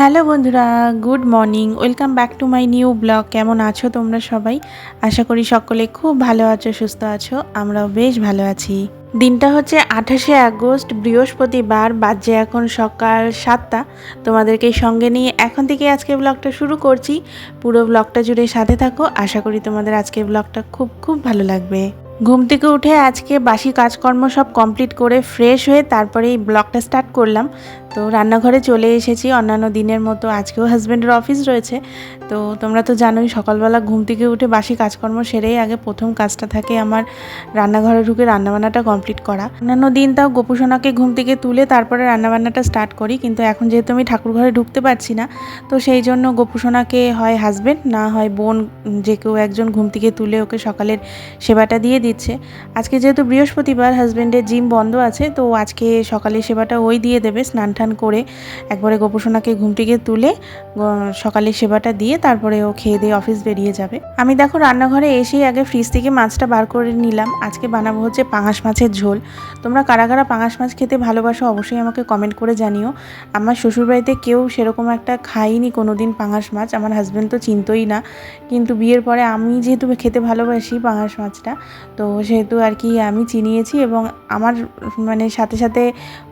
Hello বন্ধুরা, good morning. Welcome back to my new blog. কেমন আছো তোমরা সবাই? আশা করি সকলে খুব ভালো আছো, সুস্থ আছো। আমরাও বেশ ভালো আছি। দিনটা হচ্ছে আঠাশে আগস্ট, বৃহস্পতিবার, বাজে এখন সকাল সাতটা। তোমাদেরকে সঙ্গে নিয়ে এখন থেকে আজকে ব্লগটা শুরু করছি। পুরো ব্লগটা জুড়ে সাথে থাকো। আশা করি তোমাদের আজকে ব্লগটা খুব খুব ভালো লাগবে। ঘুম থেকে উঠে আজকে বাসি কাজকর্ম সব কমপ্লিট করে ফ্রেশ হয়ে তারপরে এই ব্লগটা স্টার্ট করলাম। তো রান্নাঘরে চলে এসেছি, অন্যান্য দিনের মতো আজকেও হাজব্যান্ডের অফিস রয়েছে। তো তোমরা তো জানোই, সকালবেলা ঘুম থেকে উঠে বাসি কাজকর্ম সেরেই আগে প্রথম কাজটা থাকে আমার রান্নাঘরে ঢুকে রান্নাবান্নাটা কমপ্লিট করা। অন্যান্য দিন তাও গোপুসোনাকে ঘুম থেকে তুলে তারপরে রান্নাবান্নাটা স্টার্ট করি, কিন্তু এখন যেহেতু আমি ঠাকুর ঘরে ঢুকতে পারছি না, তো সেই জন্য গোপুসোনাকে হয় হাজব্যান্ড না হয় বোন, যে কেউ একজন ঘুম থেকে তুলে ওকে সকালের সেবাটা দিয়ে দিচ্ছে। আজকে যেহেতু বৃহস্পতিবার হাজব্যান্ডের জিম বন্ধ আছে, তো আজকে সকালের সেবাটা ওই দিয়ে দেবে, স্নান টান করে একবারে গোপুসোনাকে ঘুম থেকে তুলে সকালে সেবাটা দিয়ে তারপরে ও খেয়ে দিয়ে অফিস বেরিয়ে যাবে। আমি দেখো রান্নাঘরে এসেই আগে ফ্রিজ থেকে মাছটা বার করে নিলাম। আজকে বানাবো হচ্ছে পাঙাশ মাছের ঝোল। তোমরা কারা কারা পাঙাশ মাছ খেতে ভালোবাসো অবশ্যই আমাকে কমেন্ট করে জানিও। আমার শ্বশুরবাড়িতে কেউ সেরকম একটা খাইনি কোনো দিন পাঙাশ মাছ। আমার হাজব্যান্ড তো চিনতই না। কিন্তু বিয়ের পরে আমি যেহেতু খেতে ভালোবাসি পাঙাশ মাছটা, তো সেহেতু আর কি আমি চিনিয়েছি এবং আমার মানে সাথে সাথে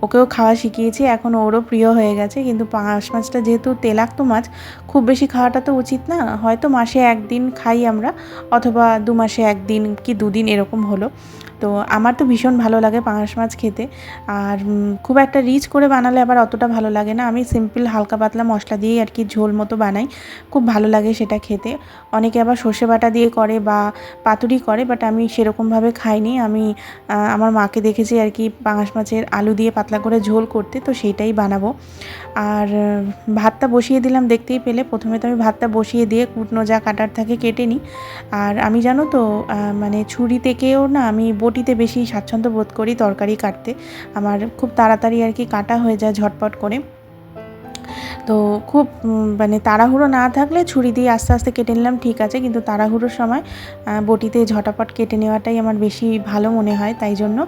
ওকেও খাওয়া শিখিয়েছি। এখন ওরও প্রিয় হয়ে গেছে, কিন্তু পাঙাশ মাছটা যেহেতু তেলাক্ত মাছ, খুব বেশি খাওয়াটা তো উচিত না। হয়তো মাসে একদিন খাই আমরা, অথবা দু মাসে একদিন কি দুদিন এরকম হলো। তো আমার তো ভীষণ ভালো লাগে পাঙাশ মাছ খেতে। আর খুব একটা রিচ করে বানালে আবার অতটা ভালো লাগে না। আমি সিম্পল হালকা পাতলা মশলা দিয়েই আর কি ঝোল মতো বানাই। খুব ভালো লাগে সেটা খেতে। অনেকে আবার সর্ষে বাটা দিয়ে করে বা পাতুরি করে বাট আমি সেরকমভাবে খাইনি। আমি আমার মাকে দেখেছি আর কি পাঙাশ মাছের আলু দিয়ে পাতলা করে ঝোল করতে, তো সেইটাই বানাবো। আর ভাতটা বসিয়ে দিলাম দেখতেই পেলে। প্রথমে তো আমি ভাতটা বসিয়ে দিয়ে কুটনো যা কাটার থাকে কেটে নিই। আর আমি জানো তো মানে ছুরি থেকেও না আমি বটিতে বেশি স্বাচ্ছন্দ্য বোধ করি তরকারি কাটতে। আমার খুব তাড়াতাড়ি আর কি কাটা হয়ে যায় ঝটপট করে। তো খুব মানে তাড়াহুড়ো না থাকলে ছুরি দিয়ে আস্তে আস্তে কেটে নিলাম, ঠিক আছে। কিন্তু তাড়াহুড়োর সময় বটিতে ঝটাপট কেটে নেওয়াটাই আমার বেশি ভালো মনে হয়। তাই জন্য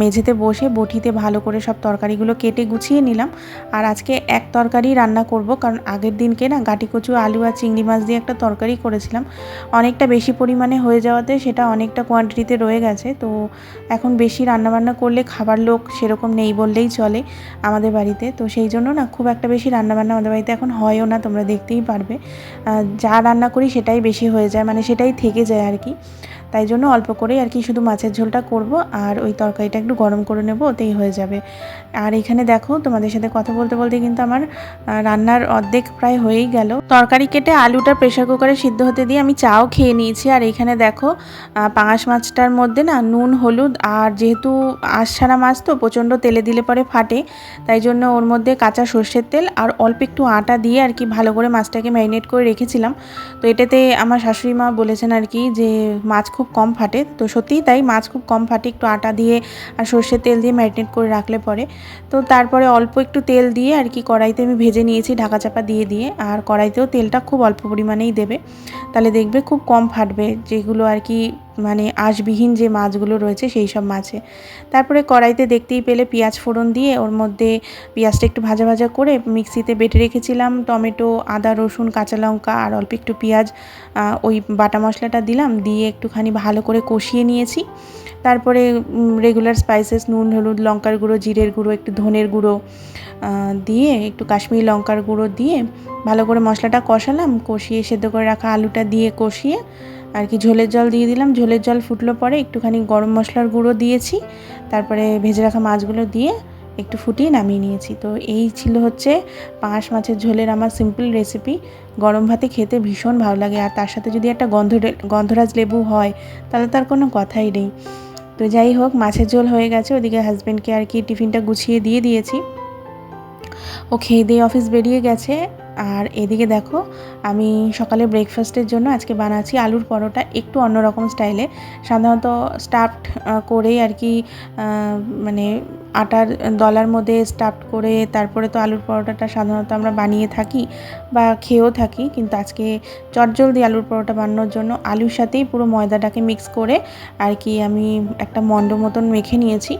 মেঝেতে বসে বটিতে ভালো করে সব তরকারিগুলো কেটে গুছিয়ে নিলাম। আর আজকে এক তরকারি রান্না করব, কারণ আগের দিনকে না গাটি কচু আলু আর চিংড়ি মাছ দিয়ে একটা তরকারি করেছিলাম। অনেকটা বেশি পরিমাণে হয়ে যাওয়াতে সেটা অনেকটা কোয়ান্টিটিতে রয়ে গেছে। তো এখন বেশি রান্নাবান্না করলে খাবার লোক সেরকম নেই বললেই চলে আমাদের বাড়িতে। তো সেই জন্য না খুব একটা বেশি রান্নাবান্না আমাদের বাড়িতে এখন হয়ও না, তোমরা দেখতেই পারবে। যা রান্না করি সেটাই বেশি হয়ে যায় মানে সেটাই থেকে যায় আর কি। তাই জন্য অল্প করেই আর কি শুধু মাছের ঝোলটা করব আর ওই তরকারিটা একটু গরম করে নেব, ওতেই হয়ে যাবে। আর এখানে দেখো তোমাদের সাথে কথা বলতে বলতে কিন্তু আমার রান্নার অর্ধেক প্রায় হয়েই গেল। তরকারি কেটে আলুটা প্রেশার কুকারে সিদ্ধ হতে দিয়ে আমি চাও খেয়ে নিয়েছি। আর এখানে দেখো পাঙাশ মাছটার মধ্যে না নুন, হলুদ আর যেহেতু আঁশ ছাড়া মাছ তো প্রচণ্ড তেলে দিলে পরে ফাটে, তাই জন্য ওর মধ্যে কাঁচা সর্ষের তেল আর অল্প একটু আটা দিয়ে আর কি ভালো করে মাছটাকে ম্যারিনেট করে রেখেছিলাম। তো এটাতে আমার শাশুড়ি মা বলেছেন আর কি যে মাছ খুব কম ফাটে। তো সত্যিই তাই মাছ খুব কম ফাটে, একটু আটা দিয়ে আর সর্ষের তেল দিয়ে ম্যারিনেট করে রাখলে পরে। তো তারপরে অল্প একটু তেল দিয়ে আর কি কড়াইতে আমি ভেজে নিয়েছি ঢাকা চাপা দিয়ে দিয়ে। আর কড়াইতেও তেলটা খুব অল্প পরিমাণেই দেবে। তাহলে দেখবে খুব কম ফাটবে, যেগুলো আর কি মানে আঁশবিহীন যে মাছগুলো রয়েছে সেই সব মাছে। তারপরে কড়াইতে দেখতেই পেলে পেঁয়াজ ফোড়ন দিয়ে ওর মধ্যে পেঁয়াজটা একটু ভাজা ভাজা করে মিক্সিতে বেটে রেখেছিলাম। টমেটো, আদা, রসুন, কাঁচা লঙ্কা আর অল্প একটু পেঁয়াজ ওই বাটা মশলাটা দিলাম। দিয়ে একটুখানি ভালো করে কষিয়ে নিয়েছি। তারপরে রেগুলার স্পাইসেস নুন, হলুদ, লঙ্কার গুঁড়ো, জিরের গুঁড়ো, একটু ধনের গুঁড়ো দিয়ে একটু কাশ্মীরি লঙ্কার গুঁড়ো দিয়ে ভালো করে মশলাটা কষালাম। কষিয়ে সেদ্ধ করে রাখা আলুটা দিয়ে কষিয়ে আর কি ঝোলের জল দিয়ে দিলাম। ঝোলের জল ফুটলো পরে একটুখানি গরম মশলার গুঁড়ো দিয়েছি। তারপরে ভেজে রাখা মাছগুলো দিয়ে একটু ফুটিয়ে নামিয়ে নিয়েছি। তো এই ছিল হচ্ছে পাঙাশ মাছের ঝোলের আমার সিম্পল রেসিপি গরম ভাতে খেতে ভীষণ ভালো লাগে। আর তার সাথে যদি একটা গন্ধ গন্ধরাজ লেবু হয়, তাহলে তার কোনো কথাই নেই। তো যাই হোক, মাছের ঝোল হয়ে গেছে। ওদিকে হাজব্যান্ডকে আর কি টিফিনটা গুছিয়ে দিয়ে দিয়েছি। ও খেয়ে দিয়ে অফিস বেরিয়ে গেছে। আর এদিকে দেখো, আমি সকালে ব্রেকফাস্টের জন্য আজকে বানাচ্ছি আলুর পরোটা একটু অন্যরকম স্টাইলে সাধারণত স্টাফড করে আর কি মানে আটার দলার মধ্যে স্টাফড করে তারপরে তো আলুর পরোটাটা সাধারণত আমরা বানিয়ে থাকি বা খেয়েও থাকি, কিন্তু আজকে চটজলদি আলুর পরোটা বানানোর জন্য আলুর সাথেই পুরো ময়দাটাকে মিক্স করে আর কি আমি একটা মণ্ড মতন মেখে নিয়েছি।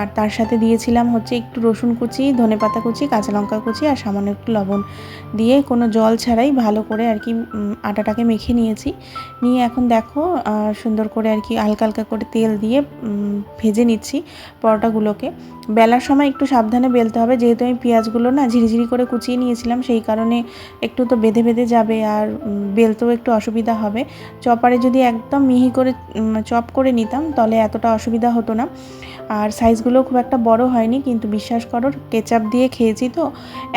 আর তার সাথে দিয়েছিলাম হচ্ছে একটু রসুন কুচি, ধনে পাতা কুচি, কাঁচা লঙ্কা কুচি আর সামান্য একটু লবণ দিয়ে কোনো জল ছাড়াই ভালো করে আর কি আটাটাকে মেখে নিয়েছি। নিয়ে এখন দেখো সুন্দর করে আর কি হালকা হালকা করে তেল দিয়ে ভেজে নিচ্ছি পরোটাগুলোকে। বেলার সময় একটু সাবধানে বেলতে হবে। যেহেতু আমি পেঁয়াজগুলো না ঝিরিঝিরি করে কুচিয়ে নিয়েছিলাম, সেই কারণে একটু তো বেঁধে বেঁধে যাবে আর বেলতেও একটু অসুবিধা হবে। চপারে যদি একদম মিহি করে চপ করে নিতাম, তাহলে এতটা অসুবিধা হতো না। আর সাইজগুলো খুব একটা বড় হয়নি, কিন্তু বিশ্বাস করো, কেচাপ দিয়ে খেয়েছি তো,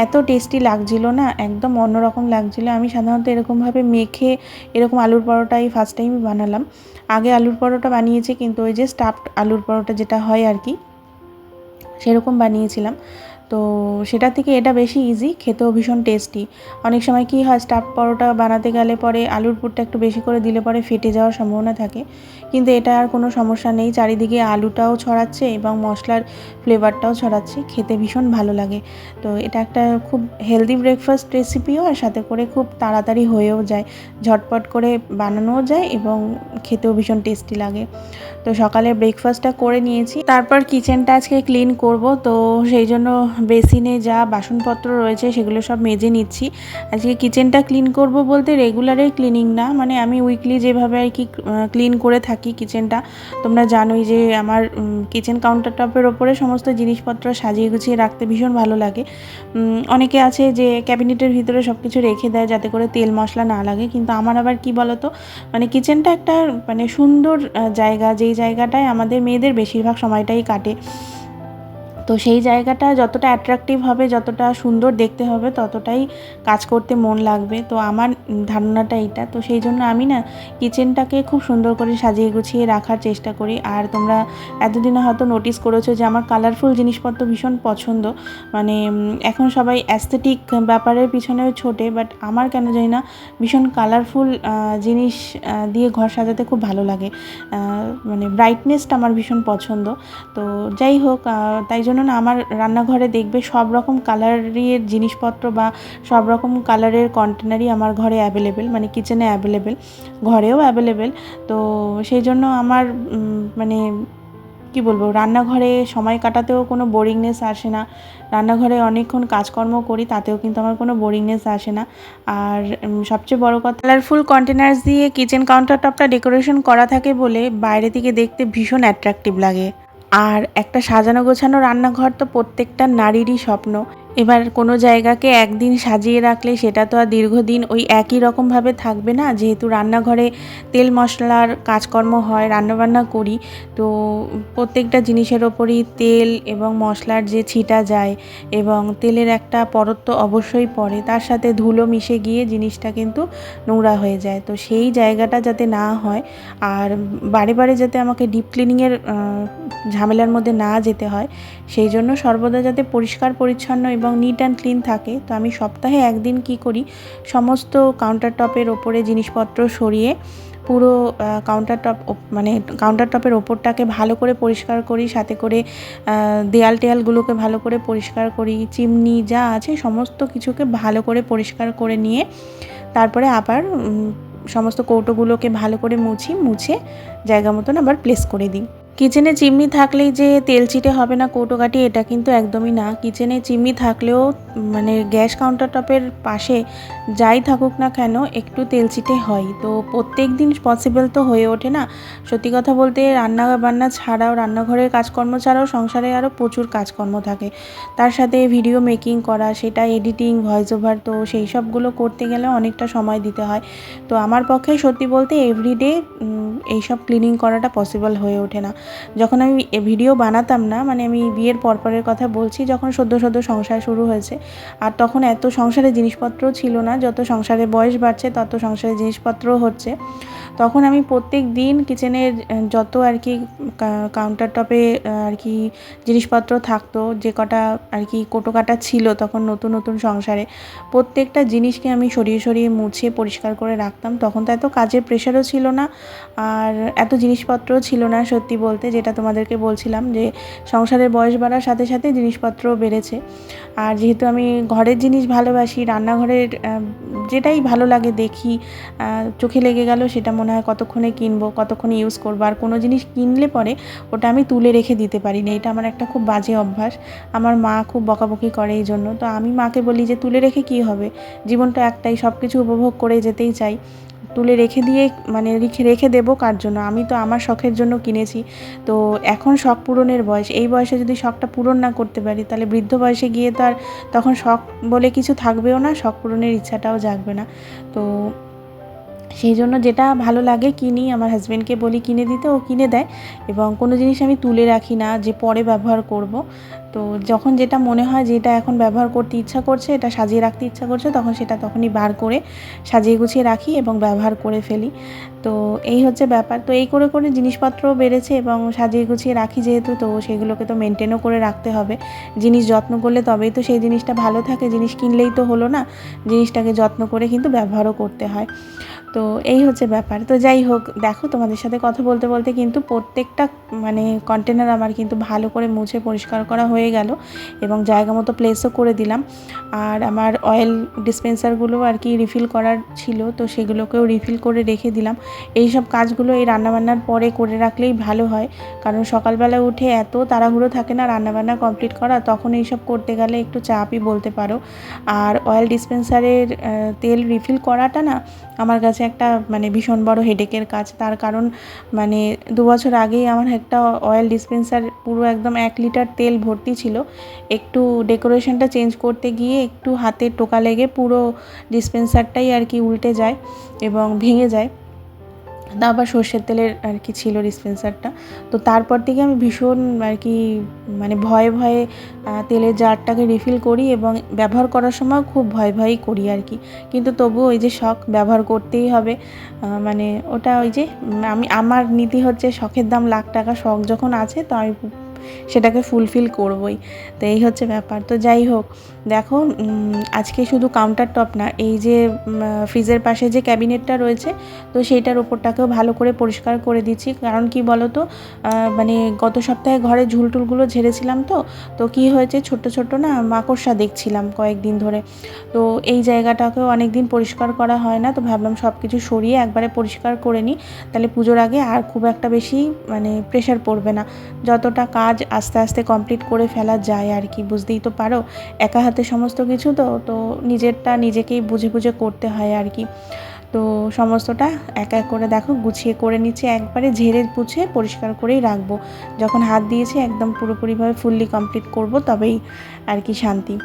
এত টেস্টি লাগছিল না, একদম অন্যরকম লাগছিল। আমি সাধারণত এরকমভাবে মেখে, এরকম আলুর পরোটাই ফার্স্ট টাইম বানালাম। আগে আলুর পরোটা বানিয়েছি, কিন্তু ওই যে স্টাফড আলুর পরোটা যেটা হয় আর কি সেরকম বানিয়েছিলাম। তো সেটা থেকে এটা বেশি ইজি খেতেও ভীষণ টেস্টি অনেক সময় কি হয় স্টাফ পরোটা বানাতে গেলে পরে আলুর পুরটা একটু বেশি করে দিলে পরে ফেটে যাওয়ার সম্ভাবনা থাকে। কিন্তু এটা আর কোনো সমস্যা নেই, চারিদিকে আলুটাও ছড়াচ্ছে এবং মশলার ফ্লেভারটাও ছড়াচ্ছে, খেতে ভীষণ ভালো লাগে। তো এটা একটা খুব হেলদি ব্রেকফাস্ট রেসিপিও আর সাথে করে খুব তাড়াতাড়ি হয়েও যায়। ঝটপট করে বানানোও যায় এবং খেতেও ভীষণ টেস্টি লাগে। তো সকালে ব্রেকফাস্টটা করে নিয়েছি। তারপর কিচেনটা আজকে ক্লিন করব, তো সেই জন্য বেসিনে যা বাসনপত্র রয়েছে সেগুলো সব মেজে নিচ্ছি। আজকে কিচেনটা ক্লিন করব বলতে রেগুলারের ক্লিনিং না মানে আমি উইকলি যেভাবে আর কি ক্লিন করে থাকি কিচেনটা। তোমরা জানোই যে আমার কিচেন কাউন্টার টপের ওপরে সমস্ত জিনিসপত্র সাজিয়ে গুছিয়ে রাখতে ভীষণ ভালো লাগে। অনেকে আছে যে ক্যাবিনেটের ভিতরে সব কিছু রেখে দেয় যাতে করে তেল মশলা না লাগে, কিন্তু আমার আবার কি বলতো মানে কিচেনটা একটা মানে সুন্দর জায়গা, যেই জায়গাটায় আমাদের মেয়েদের বেশিরভাগ সময়টাই কাটে। তো সেই জায়গাটা যতটা অ্যাট্রাকটিভ হবে, যতটা সুন্দর দেখতে হবে, ততটাই কাজ করতে মন লাগবে। তো আমার ধারণাটা এইটা। তো সেই জন্য আমি না কিচেনটাকে খুব সুন্দর করে সাজিয়ে গুছিয়ে রাখার চেষ্টা করি। আর তোমরা এতদিনে হয়তো নোটিস করেছ যে আমার কালারফুল জিনিসপত্র ভীষণ পছন্দ। মানে এখন সবাই অ্যাস্থেটিক ব্যাপারের পিছনেও ছোটে বাট আমার কেন জানি না ভীষণ কালারফুল জিনিস দিয়ে ঘর সাজাতে খুব ভালো লাগে। মানে ব্রাইটনেসটা আমার ভীষণ পছন্দ। তো যাই হোক তাই জন্য না আমার রান্নাঘরে দেখবে সব রকম কালারের জিনিসপত্র বা সব রকম কালারের কন্টেনারই আমার ঘরে অ্যাভেলেবেল মানে কিচেনে অ্যাভেলেবেল ঘরেও অ্যাভেলেবেল তো সেই জন্য আমার মানে কি বলব, রান্নাঘরে সময় কাটাতেও কোনো বোরিংনেস আসে না। রান্নাঘরে অনেকক্ষণ কাজকর্ম করি, তাতেও কিন্তু আমার কোনো বোরিংনেস আসে না। আর সবচেয়ে বড় কথা কালারফুল কন্টেনার্স দিয়ে কিচেন কাউন্টার টপটা ডেকোরেশন করা থাকে বলে বাইরে থেকে দেখতে ভীষণ অ্যাট্রাকটিভ লাগে। আর একটা সাজানো গোছানো রান্নাঘর তো প্রত্যেকটা নারীরই স্বপ্ন। এবার কোনো জায়গাকে একদিন সাজিয়ে রাখলে সেটা তো আর দীর্ঘদিন ওই একই রকমভাবে থাকবে না। যেহেতু রান্নাঘরে তেল মশলার কাজকর্ম হয়, রান্নাবান্না করি, তো প্রত্যেকটা জিনিসের ওপরই তেল এবং মশলার যে ছিটা যায় এবং তেলের একটা পরত তো অবশ্যই পড়ে, তার সাথে ধুলো মিশে গিয়ে জিনিসটা কিন্তু নোংরা হয়ে যায়। তো সেই জায়গাটা যাতে না হয় আর বারে বারে যাতে আমাকে ডিপ ক্লিনিংয়ের ঝামেলার মধ্যে না যেতে হয়, সেই জন্য সর্বদা যাতে পরিষ্কার পরিচ্ছন্ন এবং নিট অ্যান্ড ক্লিন থাকে, তো আমি সপ্তাহে একদিন কি করি, সমস্ত কাউন্টার টপের ওপরে জিনিসপত্র সরিয়ে পুরো কাউন্টার টপ মানে কাউন্টার টপের ওপরটাকে ভালো করে পরিষ্কার করি, সাথে করে দেয়াল টেয়ালগুলোকে ভালো করে পরিষ্কার করি, চিমনি যা আছে সমস্ত কিছুকে ভালো করে পরিষ্কার করে নিয়ে তারপরে আবার সমস্ত কৌটোগুলোকে ভালো করে মুছি, মুছে জায়গা মতন আবার প্লেস করে দিই। কিচেনে চিমনি থাকলেই যে তেল চিটে হবে না কৌটো কাটি এটা কিন্তু একদমই না। কিচেনে চিমনি থাকলেও মানে গ্যাস কাউন্টার টপের পাশে যাই থাকুক না কেন, একটু তেল চিটে হয়। তো প্রত্যেক দিন পসিবল তো হয়ে ওঠে না। সত্যি কথা বলতে রান্না বান্না ছাড়াও, রান্নাঘরের কাজকর্ম ছাড়াও, সংসারে আরও প্রচুর কাজকর্ম থাকে। তার সাথে ভিডিও মেকিং করা, সেটা এডিটিং ভয়েস ওভার তো সেই সবগুলো করতে গেলে অনেকটা সময় দিতে হয়। তো আমার পক্ষে সত্যি বলতে এভরিডে এইসব ক্লিনিং করাটা পসিবল হয়ে ওঠে না। যখন আমি ভিডিও বানাতাম না মানে আমি বিয়ের পরপরের কথা বলছি, যখন সদ্য সদ্য সংসার শুরু হয়েছে। আর তখন এত সংসারে জিনিসপত্র ছিল না, যত সংসারে বয়স বাড়ছে, তত সংসারে জিনিসপত্র হচ্ছে। তখন আমি প্রত্যেক দিন কিচেনের যত আর কি কাউন্টার টপে আর কি জিনিসপত্র থাকতো, যে কটা আর কি কোটো কাটা ছিল তখন নতুন নতুন সংসারে, প্রত্যেকটা জিনিসকে আমি সরিয়ে সরিয়ে মুছে পরিষ্কার করে রাখতাম। তখন তো এত কাজের প্রেশারও ছিল না, আর এত জিনিসপত্রও ছিল না সত্যি বলতে, যেটা তোমাদেরকে বলছিলাম যে সংসারের বয়স বাড়ার সাথে সাথে জিনিসপত্র বেড়েছে। আর যেহেতু আমি ঘরের জিনিস ভালোবাসি, রান্নাঘরের যেটাই ভালো লাগে দেখি চোখে লেগে গেল সেটা মনে হয় কতক্ষণে কিনবো, কতক্ষণে ইউজ করব, আর কোনো জিনিস কিনলে পরে ওটা আমি তুলে রেখে দিতে পারি না। এটা আমার একটা খুব বাজে অভ্যাস। আমার মা খুব বকাবকি করে এই জন্য। তো আমি মাকে বলি যে, তুলে রেখে কী হবে? জীবনটা একটাই সব কিছু উপভোগ করে যেতেই চাই। তুলে রেখে দিয়ে মানে রেখে রেখে দেবো কার জন্য? আমি তো আমার শখের জন্য কিনেছি। তো এখন শখ পূরণের বয়স। এই বয়সে যদি শখটা পূরণ না করতে পারি, তাহলে বৃদ্ধ বয়সে গিয়ে তো আর তখন শখ বলে কিছু থাকবেও না, শখ পূরণের ইচ্ছাটাও জাগবে না। তো সেই জন্য যেটা ভালো লাগে কিনি, আমার হাজব্যান্ডকে বলি কিনে দিতে, ও কিনে দেয়। এবং কোনো জিনিস আমি তুলে রাখি না, যে পরে ব্যবহার করব। তো যখন যেটা মনে হয় যেটা এখন ব্যবহার করতে ইচ্ছা করছে, এটা সাজিয়ে রাখতে ইচ্ছা করছে, তখন সেটা তখনই বার করে সাজিয়ে গুছিয়ে রাখি এবং ব্যবহার করে ফেলি। তো এই হচ্ছে ব্যাপার। তো এই করে করে জিনিসপত্র বেড়েছে এবং সাজিয়ে গুছিয়ে রাখি যেহেতু, তো সেগুলোকে তো মেনটেনও করে রাখতে হবে। জিনিস যত্ন করলে তবেই তো সেই জিনিসটা ভালো থাকে। জিনিস কিনলেই তো হলো না। জিনিসটাকে যত্ন করে কিন্তু ব্যবহারও করতে হয়। তো এই হচ্ছে ব্যাপার। তো যাই হোক, দেখো তোমাদের সাথে কথা বলতে বলতে কিন্তু প্রত্যেকটা মানে কন্টেনার আমার কিন্তু ভালো করে মুছে পরিষ্কার করা হয়ে গেল এবং জায়গা মতো প্লেসও করে দিলাম। আর আমার অয়েল ডিসপেন্সারগুলো আর কি রিফিল করার ছিল, তো সেগুলোকেও রিফিল করে রেখে দিলাম। এই সব কাজগুলো এই রান্নাবান্নার পরে করে রাখলেই ভালো হয়, কারণ সকালবেলা উঠে এত তাড়াহুড়ো থাকে না রান্নাবান্না কমপ্লিট করা, তখন এইসব করতে গেলে একটু চাপই বলতে পারো। আর অয়েল ডিসপেন্সারের তেল রিফিল করাটা না আমার কাছে একটা মানে ভীষণ বড় হেডেকের কাজ। তার কারণ মানে দু বছর আগেই আমার একটা অয়েল ডিসপেন্সার পুরো একদম এক লিটার তেল ভর্তি ছিল। একটু ডেকোরেশনটা চেঞ্জ করতে গিয়ে একটু হাতে টোকা লেগে পুরো ডিসপেন্সারটাই আর কি উল্টে যায় এবং ভেঙে যায়। তা আবার সর্ষের তেলের আর কি ছিল ডিসপেন্সারটা তো তারপর থেকে আমি ভীষণ আর কি মানে ভয়ে ভয়ে তেলের জারটাকে রিফিল করি এবং ব্যবহার করার সময় খুব ভয় ভয়ই করি আর কি। কিন্তু তবু ওই যে শখ ব্যবহার করতেই হবে মানে ওটা ওই যে আমি, আমার নীতি হচ্ছে শখের দাম লাখ টাকা শখ যখন আছে তো আমি সেটাকে ফুলফিল করবই। তো এই হচ্ছে ব্যাপার। তো যাই হোক, দেখো আজকে শুধু কাউন্টার টপ না, এই যে ফ্রিজের পাশে যে ক্যাবিনেটটা রয়েছে, তো সেইটার ওপরটাকেও ভালো করে পরিষ্কার করে দিচ্ছি। কারণ কি বলো তো মানে গত সপ্তাহে ঘরে ঝুলটুলগুলো ঝেড়েছিলাম তো তো কি হয়েছে ছোট ছোট না মাকড়সা দেখছিলাম কয়েকদিন ধরে। তো এই জায়গাটাকেও অনেক দিন পরিষ্কার করা হয় না, তো ভাবলাম সব কিছু সরিয়ে একবারে পরিষ্কার করে নিই। তাহলে পুজোর আগে আর খুব একটা বেশি মানে প্রেশার পড়বে না। যতটা কাজ আস্তে আস্তে কমপ্লিট করে ফেলা যায় আর কি, বুঝতেই তো পারো। একা হাতে সমস্ত কিছু তো তো নিজেরটা নিজেকেই বুঝে বুঝে করতে হয় আর কি। তো সমস্তটা এক এক করে দেখো, গুছিয়ে করে নিচ্ছি, একবারে ঝেড়ে পুছে পরিষ্কার করেই রাখব। যখন হাত দিয়েছি, একদম পুরোপুরিভাবে ফুললি কমপ্লিট করব, তবেই আর কি শান্তি।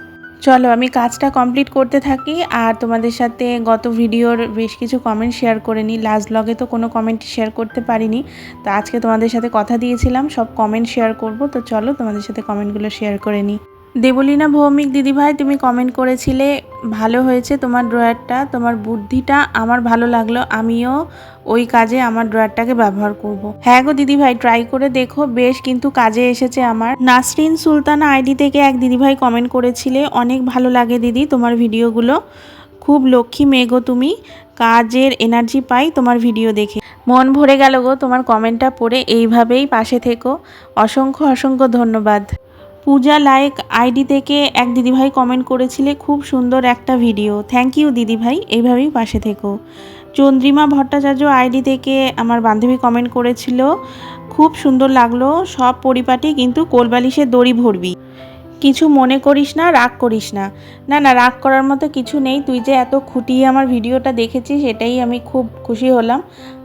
চলো আমি কাজটা কমপ্লিট করতে থাকি আর তোমাদের সাথে গত ভিডিওর বেশ কিছু কমেন্ট শেয়ার করে নিই। লাস্ট ব্লগে তো কোনো কমেন্ট শেয়ার করতে পারিনি। তো আজকে তোমাদের সাথে কথা দিয়েছিলাম, সব কমেন্ট শেয়ার করব। তো চলো তোমাদের সাথে কমেন্টগুলো শেয়ার করে নিই। দেবলীনা ভৌমিক, দিদিভাই, তুমি কমেন্ট করেছিলে, ভালো হয়েছে তোমার ড্রয়ারটা তোমার বুদ্ধিটা, আমার ভালো লাগল, আমিও ওই কাজে আমার ড্রয়ারটাকে ব্যবহার করব। হ্যাঁ গো দিদিভাই ট্রাই করে দেখো, বেশ কিন্তু কাজে এসেছে আমার। নাসরিন সুলতানা আইডি থেকে এক দিদিভাই কমেন্ট করেছিলে, অনেক ভালো লাগে দিদি তোমার ভিডিওগুলো, খুব লক্ষ্মী গো তুমি, কাজের এনার্জি পাই তোমার ভিডিও দেখে। মন ভরে গেল গো তোমার কমেন্টটা পড়ে, এইভাবেই পাশে থেকো। অসংখ্য অসংখ্য ধন্যবাদ। পূজা লাইক আইডি থেকে এক দিদিভাই কমেন্ট করেছিলে, খুব সুন্দর একটা ভিডিও থ্যাংক ইউ দিদিভাই এইভাবেই পাশে থেকো। চন্দ্রিমা ভট্টাচার্য আইডি থেকে আমার বান্ধবী কমেন্ট করেছিল, খুব সুন্দর লাগল, সব পরিপাটি কিন্তু কোলবালিশের দড়ি ভরবি। কিছু মনে করিস না, রাগ করিস না। না না, রাগ করার মতো কিছু নেই। তুই যে এত খুঁটিয়ে আমার ভিডিওটা দেখেছিস, এটাই আমি খুব খুশি হলাম।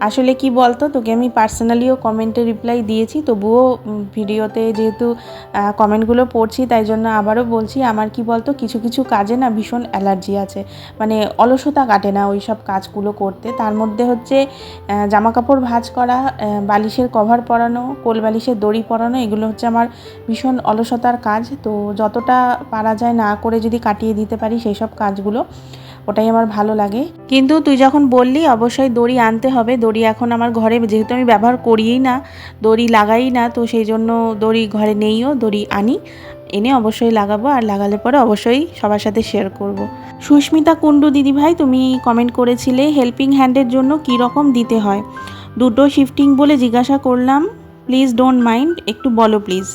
আসলে কি বলতো, তোকে আমি পার্সোনালিও কমেন্টে রিপ্লাই দিয়েছি, তবুও ভিডিওতে যেহেতু কমেন্টগুলো পড়ছি, তাই জন্য আবারও বলছি, আমার কি বলতো, কিছু কিছু কাজে না ভীষণ অ্যালার্জি আছে। মানে অলসতা কাটে না ওই সব কাজগুলো করতে। তার মধ্যে হচ্ছে জামা কাপড় ভাঁজ করা বালিশের কভার পরানো কোল বালিশের দড়ি পরানো, এগুলো হচ্ছে আমার ভীষণ অলসতার কাজ। তো যতটা পারা যায় না করে যদি কাটিয়ে দিতে পারি সেই সব কাজগুলো, ওটাই আমার ভালো লাগে। কিন্তু তুই যখন বললি, অবশ্যই দড়ি আনতে হবে। দড়ি এখন আমার ঘরে, যেহেতু আমি ব্যবহার করিই না, দড়ি লাগাই না, তো সেই জন্য দড়ি ঘরে নেইও, দড়ি আনি, এনে অবশ্যই লাগাবো। আর লাগালে পরে অবশ্যই সবার সাথে শেয়ার করব। সুস্মিতা কুণ্ডু, দিদিভাই, তুমি কমেন্ট করেছিলে হেল্পিং হ্যান্ডের জন্য কী রকম দিতে হয়? দুটো শিফটিং বলে জিজ্ঞাসা করলাম। প্লিজ ডোন্ট মাইন্ড একটু বলো প্লিজ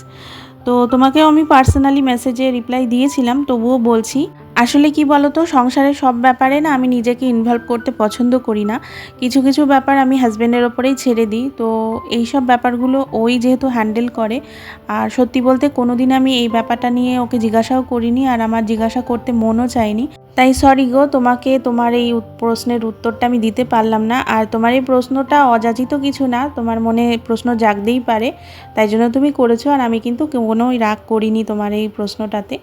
তো তোমাকেও আমি পার্সোনালি মেসেজে রিপ্লাই দিয়েছিলাম, তবুও বলছি, আসলে কি বলতো, সংসারের সব ব্যাপারে না আমি নিজেকে ইনভলভ করতে পছন্দ করি না। কিছু কিছু ব্যাপার আমি হাজব্যান্ডের ওপরেই ছেড়ে দিই, তো এই সব ব্যাপারগুলো ওই যেহেতু হ্যান্ডেল করে, আর সত্যি বলতে কোনো দিন আমি এই ব্যাপারটা নিয়ে ওকে জিজ্ঞাসাও করিনি, আর আমার জিজ্ঞাসা করতে মনও চায়নি। তাই সরি গো, তোমাকে তোমার এই প্রশ্নের উত্তরটা আমি দিতে পারলাম না। আর তোমার এই প্রশ্নটা অযাচিত কিছু না, তোমার মনে প্রশ্ন জাগতেই পারে, তাই জন্য তুমি করেছ আর আমি কিন্তু কোনোই রাগ করিনি তোমার এই প্রশ্নটাতে।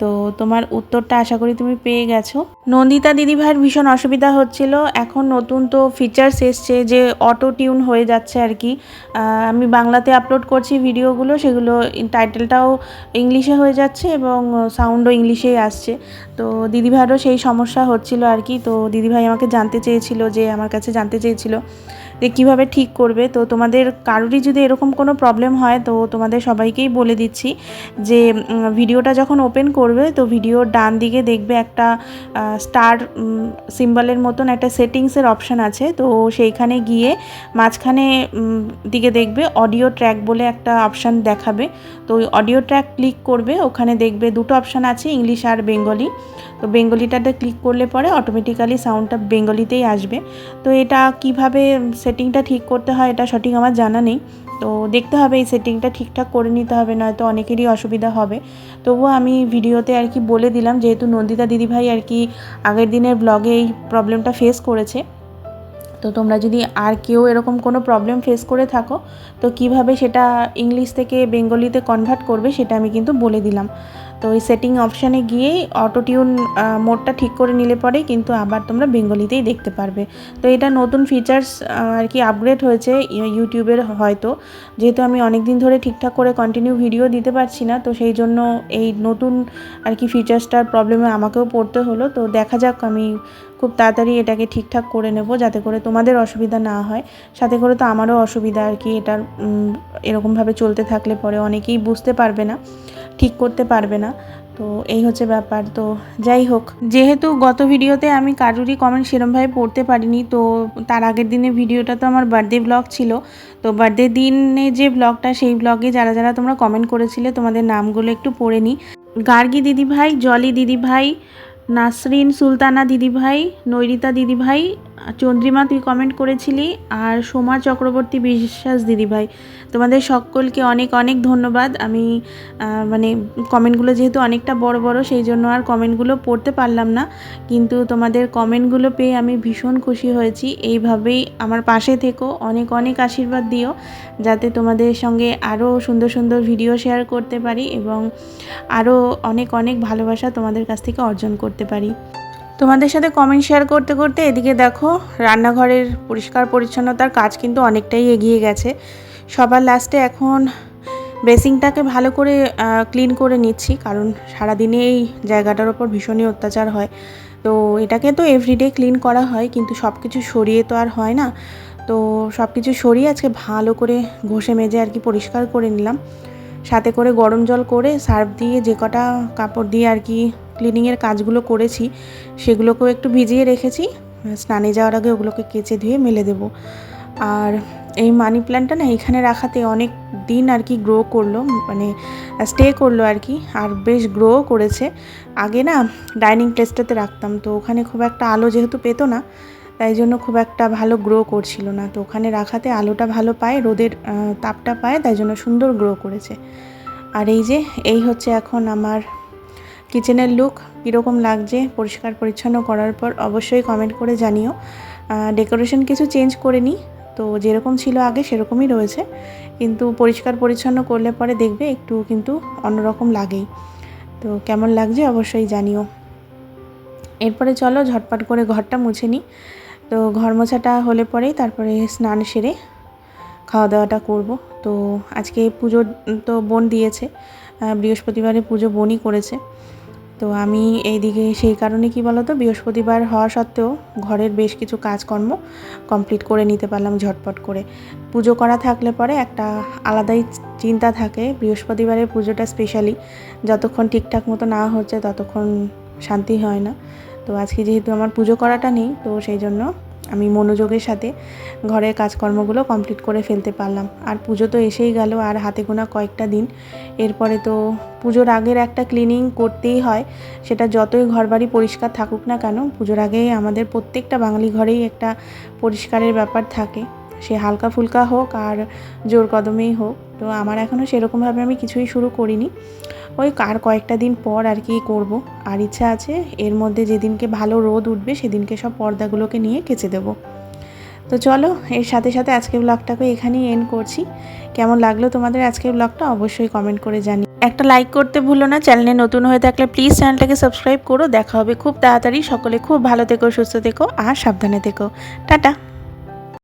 তো তোমার উত্তরটা আশা করি তুমি পেয়ে গেছো। নন্দিতা দিদিভাইয়ের ভীষণ অসুবিধা হচ্ছিল। এখন নতুন তো ফিচার্স এসছে যে অটো টিউন হয়ে যাচ্ছে আর কি। আমি বাংলাতে আপলোড করছি ভিডিওগুলো সেগুলো টাইটেলটাও ইংলিশে হয়ে যাচ্ছে এবং সাউন্ডও ইংলিশেই আসছে। তো দিদিভাইয়েরও সেই সমস্যা হচ্ছিল আর কি। তো দিদিভাই আমাকে জানতে চেয়েছিল যে, আমার কাছে জানতে চেয়েছিল। যে কীভাবে ঠিক করবে। তো তোমাদের কারোরই যদি এরকম কোনো প্রবলেম হয়, তো তোমাদের সবাইকেই বলে দিচ্ছি যে ভিডিওটা যখন ওপেন করবে, তো ভিডিওর ডান দিকে দেখবে একটা স্টার সিম্বলের মতন একটা সেটিংসের অপশান আছে। তো সেইখানে গিয়ে মাঝখানে দিকে দেখবে অডিও ট্র্যাক বলে একটা অপশান দেখাবে। তো ওই অডিও ট্র্যাক ক্লিক করবে, ওখানে দেখবে দুটো অপশান আছে ইংলিশ আর বেঙ্গলি তো বেঙ্গলিটাতে ক্লিক করলে পরে অটোমেটিক্যালি সাউন্ডটা বেঙ্গলিতেই আসবে। তো এটা কীভাবে সেটিংটা ঠিক করতে হয়, এটা সঠিক আমার জানা নেই। তো দেখতে হবে এই সেটিংটা ঠিকঠাক করে নিতে হবে, নয়তো অনেকেরই অসুবিধা হবে। তবুও আমি ভিডিওতে আর কি বলে দিলাম, যেহেতু নন্দিতা দিদিভাই আর কি আগের দিনের ব্লগে এই প্রবলেমটা ফেস করেছে। তো তোমরা যদি আর কেউ এরকম কোনো প্রবলেম ফেস করে থাকো, তো কীভাবে সেটা ইংলিশ থেকে বেঙ্গলিতে কনভার্ট করবে সেটা আমি কিন্তু বলে দিলাম। তো ওই সেটিং অপশানে গিয়েই অটো টিউন মোডটা ঠিক করে নিলে পরে কিন্তু আবার তোমরা বেঙ্গলিতেই দেখতে পারবে। তো এটা নতুন ফিচার্স আর কি আপগ্রেড হয়েছে ইউটিউবের হয়তো। যেহেতু আমি অনেক দিন ধরে ঠিকঠাক করে কন্টিনিউ ভিডিও দিতে পারছি না, তো সেই জন্য এই নতুন আর কি ফিচার্সটার প্রবলেমে আমাকেও পড়তে হলো। তো দেখা যাক, আমি খুব তাড়াতাড়ি এটাকে ঠিকঠাক করে নেব যাতে করে তোমাদের অসুবিধা না হয়। সাথে করে তো আমারও অসুবিধা আর কি, এটার এরকমভাবে চলতে থাকলে পরে অনেকেই বুঝতে পারবে না। ঠিক করতে পারবে না। তো এই হচ্ছে ব্যাপার। তো যাই হোক, যেহেতু গত ভিডিওতে আমি কারুরই কমেন্ট সেরমভাবে পড়তে পারিনি, তো তার আগের দিনে ভিডিওটা তো আমার বার্থডে ব্লগ ছিল। তো বার্থডে দিনে যে ব্লগটা সেই ব্লগে যারা যারা তোমরা কমেন্ট করেছিলে, তোমাদের নামগুলো একটু পড়ে নিই। গার্গী দিদিভাই, জলি দিদিভাই, নাসরিন সুলতানা দিদিভাই, নৈরিতা দিদিভাই চন্দ্রিমা, তুই কমেন্ট করেছিলি আর সোমা চক্রবর্তী বিশ্বাস দিদিভাই তোমাদের সকলকে অনেক অনেক ধন্যবাদ। আমি মানে কমেন্টগুলো যেহেতু অনেকটা বড় বড়, সেই জন্য আর কমেন্টগুলো পড়তে পারলাম না। কিন্তু তোমাদের কমেন্টগুলো পেয়ে আমি ভীষণ খুশি হয়েছি। এইভাবেই আমার পাশে থেকো। অনেক অনেক আশীর্বাদ দিও। যাতে তোমাদের সঙ্গে আরও সুন্দর সুন্দর ভিডিও শেয়ার করতে পারি এবং আরও অনেক অনেক ভালোবাসা তোমাদের কাছ থেকে অর্জন করতে পারি। তোমাদের সাথে কমেন্ট শেয়ার করতে করতে এদিকে দেখো, রান্নাঘরের পরিষ্কার পরিচ্ছন্নতার কাজ কিন্তু অনেকটাই এগিয়ে গেছে। সবার লাস্টে এখন বেসিংটাকে ভালো করে ক্লিন করে নিচ্ছি, কারণ সারাদিনে এই জায়গাটার ওপর ভীষণই অত্যাচার হয়। তো এটাকে তো এভরিডে ক্লিন করা হয়, কিন্তু সব কিছু সরিয়ে তো আর হয় না। তো সব কিছু সরিয়ে আজকে ভালো করে ঘষে মেজে আর কি পরিষ্কার করে নিলাম। সাথে করে গরম জল করে সার্ফ দিয়ে যে কটা কাপড় দিয়ে আর কি ক্লিনিংয়ের কাজগুলো করেছি, সেগুলোকেও একটু ভিজিয়ে রেখেছি। স্নানে যাওয়ার আগে ওগুলোকে কেচে ধুয়ে মেলে দেবো। আর এই মানি প্ল্যান্টটা না এখানে রাখাতে অনেক দিন আর কি গ্রো করল মানে স্টে করল আর কি, আর বেশ গ্রো করেছে। আগে না ডাইনিং প্লেসটাতে রাখতাম, তো ওখানে খুব একটা আলো যেহেতু পেতো না, তাই জন্য খুব একটা ভালো গ্রো করছিল না। তো ওখানে রাখাতে আলোটা ভালো পায়, রোদের তাপটা পায়, তাই জন্য সুন্দর গ্রো করেছে। আর এই যে, এই হচ্ছে এখন আমার কিচেনের লুক কীরকম লাগছে, পরিষ্কার পরিচ্ছন্ন করার পর অবশ্যই কমেন্ট করে জানিও। ডেকোরেশন কিছু চেঞ্জ করে নিই তো যেরকম ছিল আগে সেরকমই রয়েছে, কিন্তু পরিষ্কার পরিচ্ছন্ন করলে পরে দেখবে একটু কিন্তু অন্যরকম লাগেই। তো কেমন লাগছে অবশ্যই জানিও। এরপরে চলো ঝটপট করে ঘরটা মুছে নিই তো ঘর মোছাটা হলে পরেই তারপরে স্নান সেরে খাওয়া দাওয়াটা করব। তো আজকে পুজো তো বোন দিয়েছে বৃহস্পতিবারে পুজো বোনই করেছে। তো আমি এইদিকে সেই কারণে কি বলতো, বৃহস্পতিবার হওয়া সত্ত্বেও ঘরের বেশ কিছু কাজকর্ম কমপ্লিট করে নিতে পারলাম ঝটপট করে। পুজো করা থাকলে পরে একটা আলাদাই চিন্তা থাকে, বৃহস্পতিবারের পুজোটা স্পেশালি যতক্ষণ ঠিকঠাক মতো না হচ্ছে ততক্ষণ শান্তি হয় না। তো আজকে যেহেতু আমার পুজো করাটা নেই, তো সেই জন্য আমি মনোযোগের সাথে ঘরের কাজকর্মগুলো কমপ্লিট করে ফেলতে পারলাম। আর পুজো তো এসেই গেল, আর হাতে গোনা কয়েকটা দিন। এরপরে তো পুজোর আগের একটা ক্লিনিং করতেই হয়। সেটা যতই ঘরবাড়ি পরিষ্কার থাকুক না কেন, পুজোর আগে আমাদের প্রত্যেকটা বাঙালি ঘরেই একটা পরিষ্কারের ব্যাপার থাকে। সে হালকা ফুলকা হোক আর জোর কদমেই হোক। তো আমার এখনও সেরকমভাবে আমি কিছুই শুরু করিনি। ওই কার কয়েকটা দিন পর আর কি করব। আর ইচ্ছা আছে এর মধ্যে যেদিনকে ভালো রোদ উঠবে সেদিনকে সব পর্দাগুলোকে নিয়ে কেচে দেবো। তো চলো, এর সাথে সাথে আজকে ব্লগটাকে এখানেই এন্ড করছি। কেমন লাগল তোমাদের আজকের ব্লগটা অবশ্যই কমেন্ট করে জানি একটা লাইক করতে ভুলো না চ্যানেলে নতুন হয়ে থাকলে প্লিজ চ্যানেলটাকে সাবস্ক্রাইব করো। দেখা হবে খুব তাড়াতাড়ি। সকলে খুব ভালো থেকো, সুস্থ থেকো আর সাবধানে থেকো। টাটা!